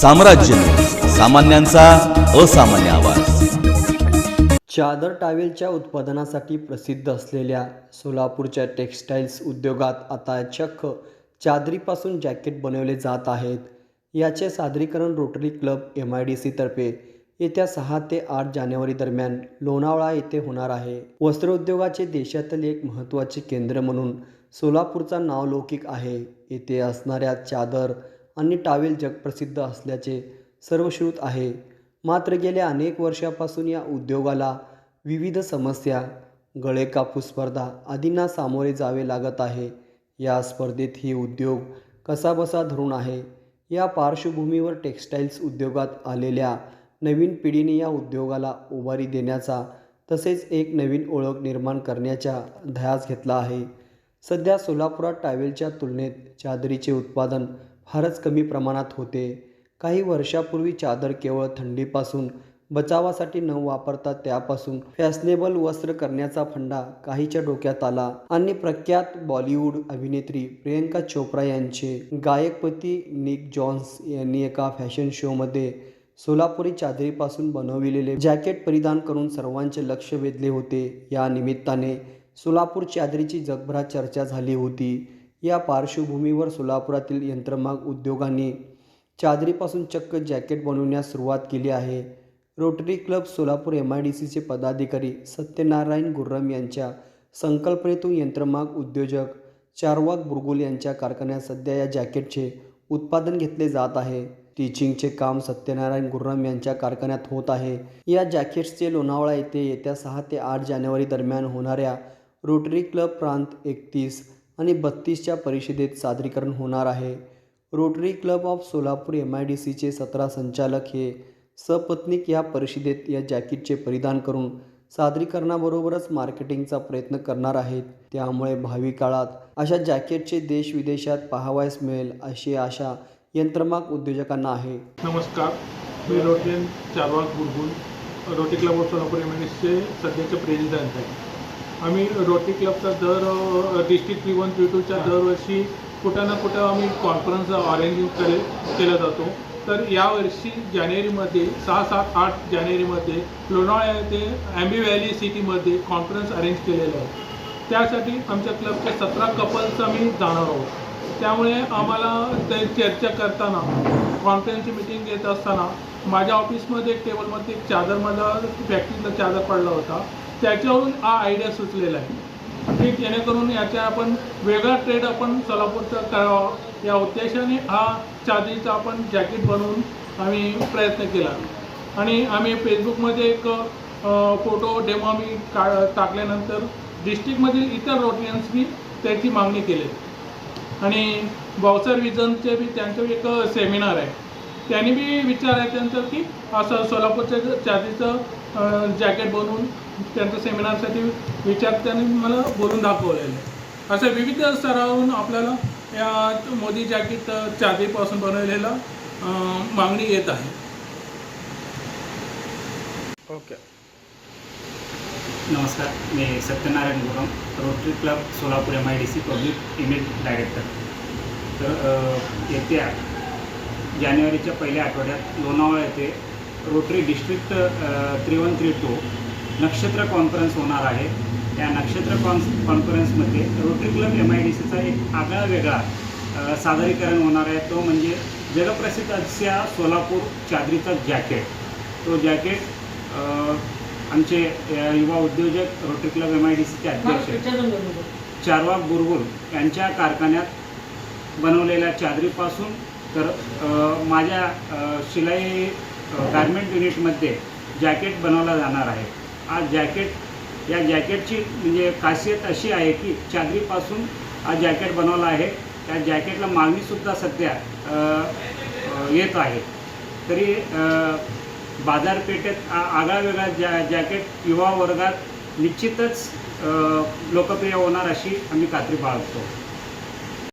साम्राज्य. सामान्यांचा असामान्य आवाज. चादर टावेलच्या उत्पादनासाठी प्रसिद्ध असलेल्या सोलापूरच्या टेक्स्टाईल्स उद्योगात आता चक्क चादरीपासून जॅकेट बनवले जात आहेत. याचे सादरीकरण rotary club M I D सीतर्फे येत्या सहा ते आठ जानेवारी दरम्यान लोणावळा येथे होणार आहे. वस्त्रोद्योगाचे देशातील एक महत्त्वाचे केंद्र म्हणून सोलापूरचा नावलौकिक आहे. येथे असणाऱ्या चादर आणि टावेल जगप्रसिद्ध असल्याचे सर्वश्रुत आहे. मात्र गेल्या अनेक वर्षापासून या उद्योगाला विविध समस्या गळे कापूस स्पर्धा आदींना सामोरे जावे लागत आहे. या स्पर्धेत ही उद्योग कसाबसा धरून आहे. या पार्श्वभूमीवर टेक्स्टाईल्स उद्योगात आलेल्या नवीन पिढीने या उद्योगाला उभारी देण्याचा तसेच एक नवीन ओळख निर्माण करण्याचा ध्यास घेतला आहे. सध्या सोलापुरात टावेलच्या तुलनेत चादरीचे उत्पादन फारच कमी प्रमाणात होते. काही वर्षापूर्वी चादर केवळ थंडीपासून बचावासाठी न वापरता त्यापासून फॅशनेबल वस्त्र करण्याचा फंडा काहीच्या डोक्यात आला. आणि प्रख्यात बॉलिवूड अभिनेत्री प्रियंका चोप्रा यांचे गायकपती निक जॉन्स यांनी एका फॅशन शोमध्ये सोलापुरी चादरीपासून बनविलेले जॅकेट परिधान करून सर्वांचे लक्ष वेधले होते. या निमित्ताने सोलापूर चादरीची जगभरात चर्चा झाली होती. या पार्श्वभूमीवर सोलापुरातील यंत्रमाग उद्योगांनी चादरीपासून चक्क जॅकेट बनवण्यास सुरुवात केली आहे. Rotary club Solapur M I D सीचे पदाधिकारी सत्यनारायण गुर्रम यांच्या संकल्पनेतून यंत्रमाग उद्योजक चारवाक बुरगुल यांच्या कारखान्यात सध्या या जॅकेटचे उत्पादन घेतले जात आहे. टीचिंगचे काम सत्यनारायण गुर्रम यांच्या कारखान्यात होत आहे. या जॅकेट्सचे लोणावळा येथे येत्या सहा ते आठ जानेवारी दरम्यान होणाऱ्या रोटरी क्लब प्रांत एकतीस आणि बत्तीसच्या परिषदेत सादरीकरण होणार आहे. Rotary club of Solapur M I D सीचे सतरा संचालक हे सपत्नीक या परिषदेत या जॅकेटचे परिधान करून सादरीकरणाबरोबरच मार्केटिंगचा प्रयत्न करणार आहेत. त्यामुळे भावी काळात अशा जॅकेटचे देश विदेशात पाहावयास मिळेल अशी आशा यंत्रमाग उद्योजकांना आहे. नमस्कार मी rotten Charvak Bulbul rotary club of Solapur M चे सध्याचे प्रेसिडेंट आहे. आम्ही रोटी क्लबचा दर डिस्ट्रिक्ट पी वन पी टूच्या दरवर्षी कुठं ना कुठं आम्ही कॉन्फरन्स अरेंज करे केला जातो. तर यावर्षी जानेवारीमध्ये सहा सात आठ जानेवारीमध्ये लोणावळा येथे ॲम्बी व्हॅली सिटीमध्ये कॉन्फरन्स अरेंज केलेलं आहे. त्यासाठी आमच्या क्लबचे सतरा कपल्स आम्ही जाणार आहोत. त्यामुळे आम्हाला ते चर्चा करताना कॉन्फरन्सची मिटिंग घेत असताना माझ्या ऑफिसमध्ये एक टेबलमध्ये एक चादर माझा फॅक्टरीचा चादर पडला होता. त्याच्यावरून हा आयडिया सुचलेला आहे. की जेणेकरून याच्या आपण वेगळा ट्रेड आपण सोलापूरचा करावा. या उद्देशाने हा चादरीचा आपण जॅकेट बनवून आम्ही प्रयत्न केला. आणि आम्ही फेसबुकमध्ये एक फोटो डेमो आम्ही का टाकल्यानंतर डिस्ट्रिक्टमधील इतर रोटियन्सनी त्याची मागणी केली. आणि बॉक्सर विजनचे बी त्यांचं एक सेमिनार आहे. त्यांनी बी विचार आहे त्यांचं की असं सोलापूरच्या चादरीचं जॅकेट बनवून त्यांच्या सेमिनारसाठी विचार त्यांनी मला बोलून दाखवलेलं असं विविध स्तरावरून आपल्याला या मोदी जॅकेट अ, चादरीपासून बनवलेलं मागणी येत आहे. ओके. नमस्कार मी Satyanarayan Guram rotary club Solapur M I D C public image director. तर येत्या जानेवारीच्या पहिल्या आठवड्यात लोणावळा येथे rotary district three one three two Nakshatra conference होणार आहे. त्या नक्षत्र कॉन्स कॉन्फरन्समध्ये rotary club M I D सीचा एक आगळा वेगळा सादरीकरण होणार आहे. तो म्हणजे जगप्रसिद्ध अशा सोलापूर चादरीचा जॅकेट तो जॅकेट आमचे युवा उद्योजक rotary club M I D सीचे अध्यक्ष चारवाक बुरबुल यांच्या कारखान्यात बनवलेल्या चादरीपासून तर माझ्या शिलाई गारमेंट युनिटमध्ये जॅकेट बनवला जाणार आहे. आज जॅकेट या जॅकेटची म्हणजे खासियत अशी आहे की चादरीपासून हा जॅकेट बनवला आहे. त्या जॅकेटला मागणीसुद्धा सध्या येत आहे. तरी बाजारपेठेत आ- आगळा वेगळा जॅ जॅकेट युवा वर्गात निश्चितच लोकप्रिय होणार अशी आम्ही खात्री बाळगतो.